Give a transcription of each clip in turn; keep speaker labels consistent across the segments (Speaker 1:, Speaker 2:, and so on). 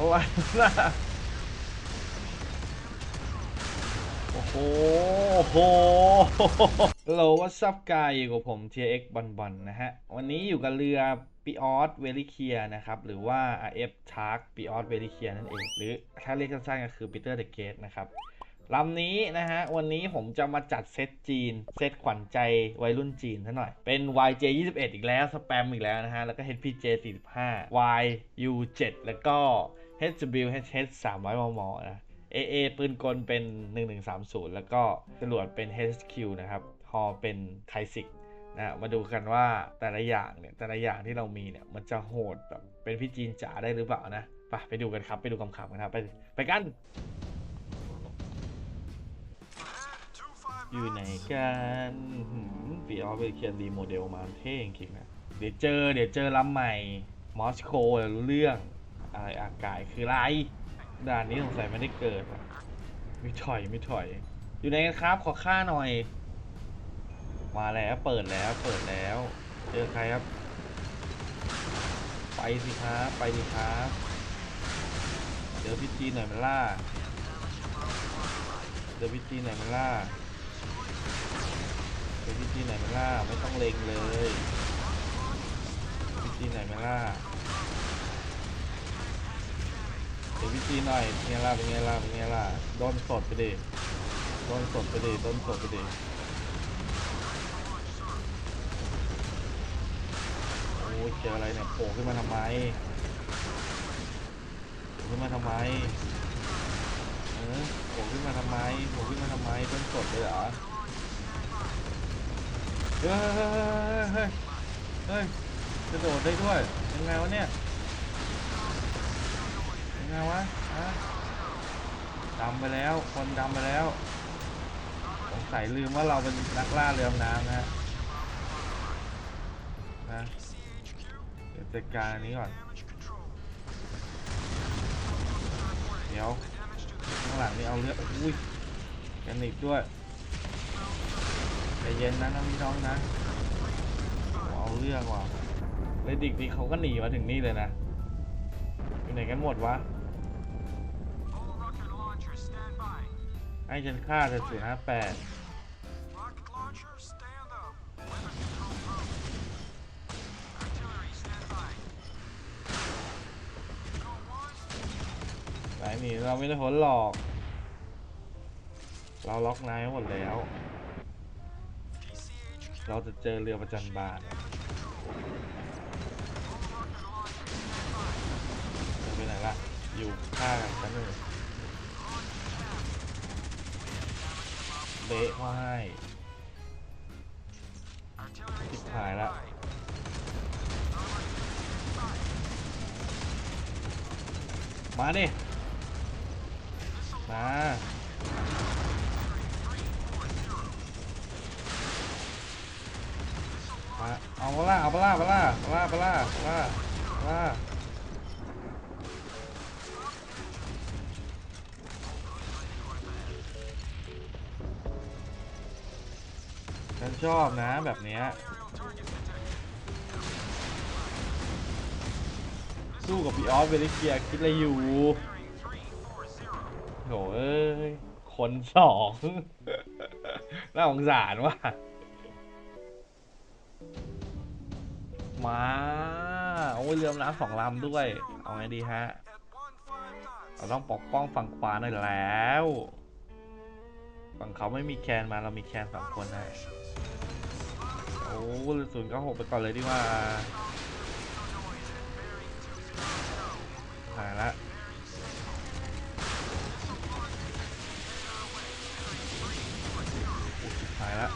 Speaker 1: อะไรนะโอ้โหโอ้โหฮัลโหลวัส up กายอยู่กับผม TX บอลบอลนะฮะ วันนี้อยู่กับเรือปิออสเวลิเคียนะครับ หรือว่า RF Shark ปิออสเวลิเคียนั่นเอง หรือถ้าเรียกสั้นๆก็คือ Peter the Gate นะครับลำนี้นะฮะ วันนี้ผมจะมาจัดเซตจีน เซตขวัญใจวัยรุ่นจีนซะหน่อย เป็น YJ 21 อีกแล้ว สแปมอีกแล้วนะฮะ แล้วก็ HPJ 45 YU 7 แล้วก็ HWHH 300 มม นะ AA ปืนกลเป็น 1130 แล้วก็จรวดเป็น HQ นะครับฮอเป็นไคซิกนะมาดูกันว่าแต่ละอย่างเนี่ยแต่ละอย่างที่เรามีเนี่ยมันจะโหดแบบเป็นพี่จีนจ๋าได้หรือเปล่านะไปไปดูกันครับไปดูคำๆกันครับไปไปกัน อยู่ไหนกันปีออฟไปเขียนรีโมเดลมาเท่จริงๆนะเดี๋ยวเจอเดี๋ยวเจอลำใหม่มอสโกรู้เรื่อง อะไรอากาศคืออะไรด่านนี้สงสัยไม่ได้เกิดไม่ถอยไม่ถอย อยู่ไหนกันครับขอค่าหน่อย มาแล้วเปิดแล้วเปิดแล้ว เจอใครครับ ไปสิครับไปสิครับเจอพี่จีหน่อยมันล่าเจอพี่จีหน่อยมันล่าเจอพี่จีหน่อยมันล่าไม่ต้องเล็งเลยพี่จีหน่อยมันล่า เดี๋ยวพี่จีหน่อยเป็นไงล่ะเป็นไงล่ะเป็นไงล่ะโดนสดไปดิโดนสดไปดิโดนสดไปดิโอ้ยเจออะไรเนี่ยโผล่ขึ้นมาทำไมโผล่ขึ้นมาทำไมเออโผล่ขึ้นมาทำไมโผล่ขึ้นมาทำไมโดนสดเลยเหรอเฮ้ยเฮ้ยเฮ้ยเฮ้ยกระโดดได้ด้วยยังไงวะเนี่ย ไงวะฮะดำไปแล้ว คนดำไปแล้ว สงสัยลืมว่าเราเป็นนักล่าเรือดำน้ำนะฮะนะเดี๋ยวจัดการอันนี้ก่อน เดี๋ยว ข้างหลังนี่เอาเรืออุ้ยแกนิกด้วยใจเย็นนะน้องพี่น้องนะเอาเรื่องว่ะเลยดิกดิเขาก็หนีมาถึงนี่เลยนะอยู่ไหนกันหมดวะ ให้ฉันฆ่าเธอสิห้าแปดไหนหนีเราไม่ได้ผลหรอก เราล็อกนายหมดแล้ว เราจะเจอเรือประจันบานจะไปไหนล่ะ อยู่ข้างกันหนึ่ง เบะเขาให้
Speaker 2: Artillery
Speaker 1: ชิบ
Speaker 2: stand
Speaker 1: หายละมาดิมามาเอาปล่าเอาปล่าปล่าปล่าปล่าปล่าปล่า ฉันชอบนะแบบเนี้ยสู้กับพี่ออสเวลิเกียคิดอะไรอยู่โถเอ้ย คนสองน่าสงสารว่ะ มา โอ้ยเรือดำน้ำสองลำด้วย เอาไงดีฮะ เราต้องปกป้องฝั่งขวาหน่อยแล้ว ฝั่งเขาไม่มีแคนมาเรามีแคนสองคนนะโอ้ศูนย์เก้าหกไปก่อนเลยดีกว่าหายละหายละ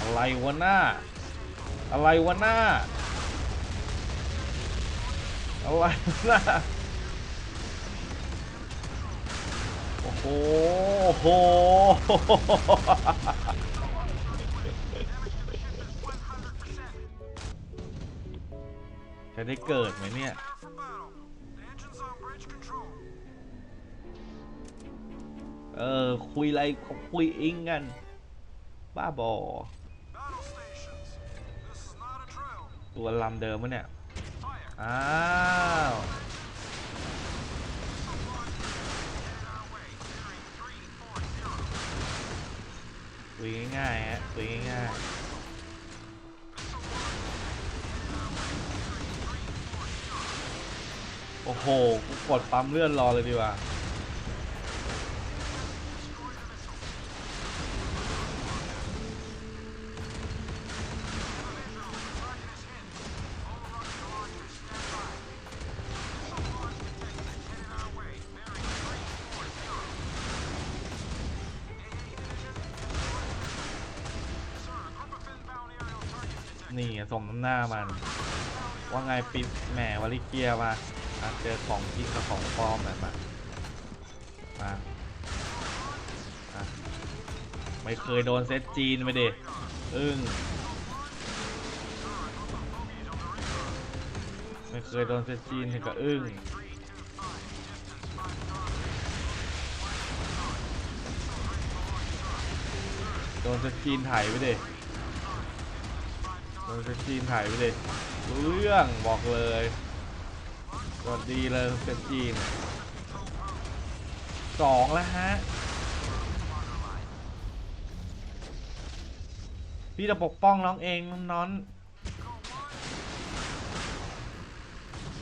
Speaker 1: อะไรวะหน้า อะไรวะหน้า อะไรวะหน้า โอ้โห จะได้เกิดไหมเนี่ยเออ คุยอะไรคุยอิงกัน บ้าบอ ตัวลำเดิมวะเนี่ย อ้า วคุยง่ายๆฮะคุยง่ายๆโอ้โห กูกดปั๊มเลื่อนรอเลยดีกว่า นี่สมน้ำหน้ามัน ว่าไงปิดแหมวาลิเกียมามาเจอของจริงกับของปลอมแบบมามาไม่เคยโดนเซตจีนไปดิอึ้งไม่เคยโดนเซตจีนถึงกับอึ้งโดนเซตจีนถ่ายไปดิโด จีนถ่ายไปเลยรู้เรื่องบอกเลยสวัสดีเลยเซนจีนสองแล้วฮะ พี่จะปกป้องน้องเองน้อง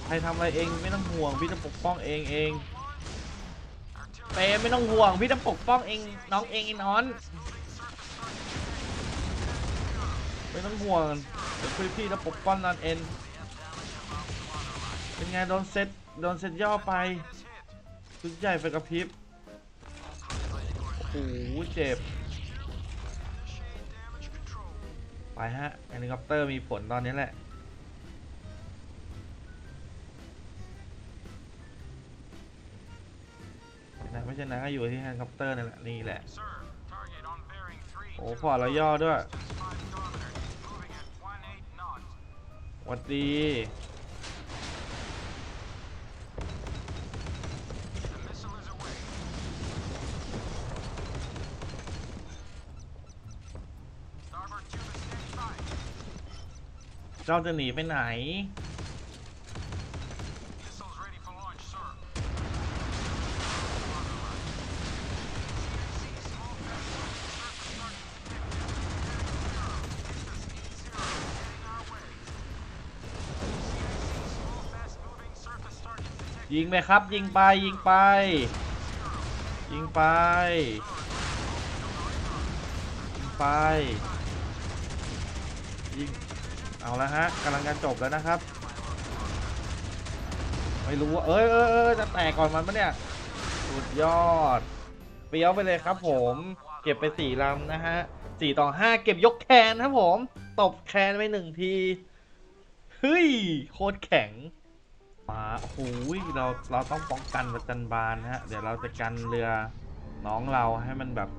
Speaker 1: ใครทำอะไรเองไม่ต้องห่วง พี่จะปกป้องเองเองเปไม่ต้องห่วง พี่จะปกป้องเองน้องเองอ้น้อน ไม่ต้องห่วง เดี๋ยวพี่พี่จะปกป้องนอนเอ็น เป็นไงโดนเซตโดนเซตย่อไปชุดใหญ่ไฟกระพริบโอ้โหเจ็บ ไปฮะเฮลิคอปเตอร์มีผลตอนนี้แหละนะไม่ใช่นะก็อยู่ที่เฮลิคอปเตอร์นี่แหละนี่แหละ โอ้พอร์ตเราย่อด้วย
Speaker 2: is standing by.
Speaker 1: เจ้าจะหนีไปไหน ยิงไปครับ ยิงไปยิงไป ยิงไป ยิงไป ยิง เอาแล้วฮะกำลังจะจบแล้วนะครับ ไม่รู้ว่าเอ้ยเอเอยจะแตกก่อนมันปะเนี่ย สุดยอดเปี้ยวไปเลยครับผม เก็บไปสี่ลำนะฮะสี่ต่อห้าเก็บยกแคนครับผม ตบแคนไปหนึ่งที เฮ้ย โคตรแข็ง มาโอ้โหเราเราต้องป้องกันประจันบานนะฮะ เดี๋ยวเราจะกันเรือน้องเราให้มันแบบ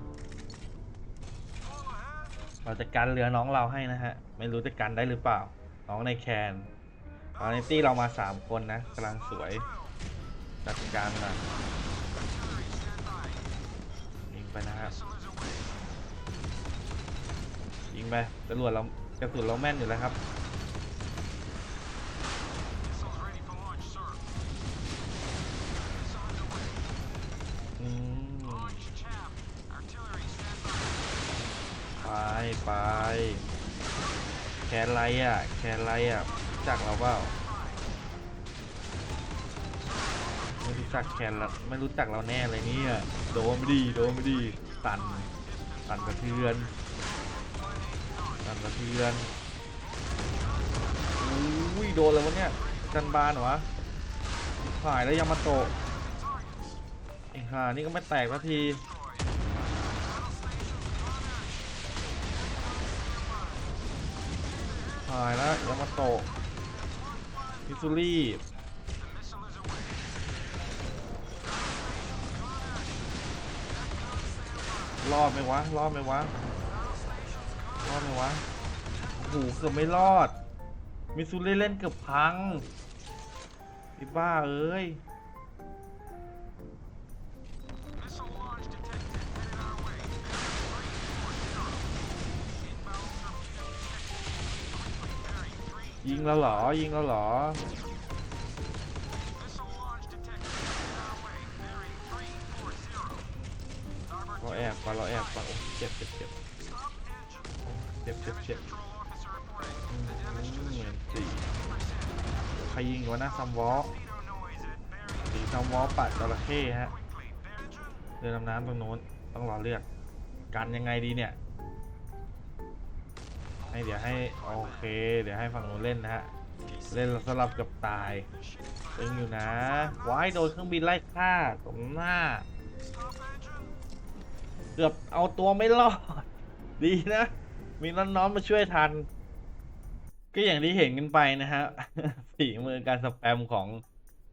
Speaker 1: เราจะกันเรือน้องเราให้นะฮะ ไม่รู้จะกันได้หรือเปล่า น้องในแคนตอนนี้ตี้เรามาสามคนนะกำลังสวยจัดการมันหน่อยยิงไปนะฮะยิงไปจรวดเรากระสุนเราแม่นอยู่แล้วครับ แคนไรอะ แคนไรอะรู้จักเราเปล่าไม่รู้จักแคนละไม่รู้จักเราแน่เลยเนี่ยโดนไม่ดีโดนไม่ดีสั่นสั่นกระเทือนสั่นกระเทือนอุ้ยโดนแล้ววะเนี่ยจันบานเหรอวะหายแล้วยามาโตะไอ้ห่านี่ก็ไม่แตกสักที หายแล้วยามาโตะมิซูรีรอดไหมวะ รอดไหมวะ รอดไหมวะโอ้โหเกือบไม่รอด มิซูรีเล่นเกือบพังไอ้บ้าเอ้ย ยิงแล้วหรอ ยิงแล้วหรอ เราแอบไปเราแอบไปเจ็บเจ็บเจ็บเจ็บเจ็บเจ็บเหมือนสีใครยิงวะนะซัมวอสีซัมวอปัดจระเข้ฮะ เดินดำน้ำตรงโน้น ต้องรอเลือกกันยังไงดีเนี่ย ให้เดี๋ยวให้โอเค เดี๋ยวให้ฝั่งนู้นเล่นนะฮะเล่นสลับกับตายตึงอยู่นะว้ายโดนเครื่องบินไล่ฆ่าตรงหน้า เกือบเอาตัวไม่รอด ดีนะ มีน้องๆมาช่วยทัน ก็อย่างที่เห็นกันไปนะฮะฝีมือการสแปมของ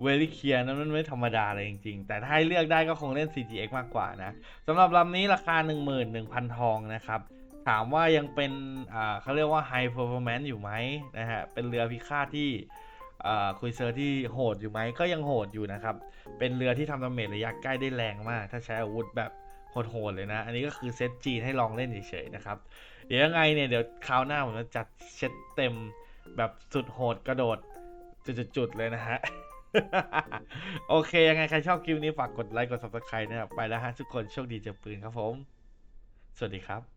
Speaker 1: เวลิเคียนั้นมันไม่ธรรมดาเลยจริงๆ แต่ถ้าให้เลือกได้ก็คงเล่น CGX มากกว่านะสำหรับลำนี้ราคา 11,000 ทองนะครับ ถามว่ายังเป็นเขาเรียกว่า High Performance อยู่ไหมนะฮะ เป็นเรือพิฆาตที่คุยเซอร์ที่โหดอยู่ไหมก็ยังโหดอยู่นะครับ เป็นเรือที่ทำดาเมจระยะใกล้ได้แรงมาก ถ้าใช้อาวุธแบบโหดๆเลยนะ อันนี้ก็คือเซตจีนให้ลองเล่นเฉยๆนะครับ เดี๋ยวยังไงเนี่ยเดี๋ยวคราวหน้าผมจะจัดเซตเต็มแบบสุดโหดกระโดดจุดๆๆเลยนะฮะ โอเค ยังไงใครชอบคลิปนี้ฝากกดไลค์กด subscribe นะครับ ไปแล้วฮะทุกคนโชคดีเจอปืนครับผม สวัสดีครับ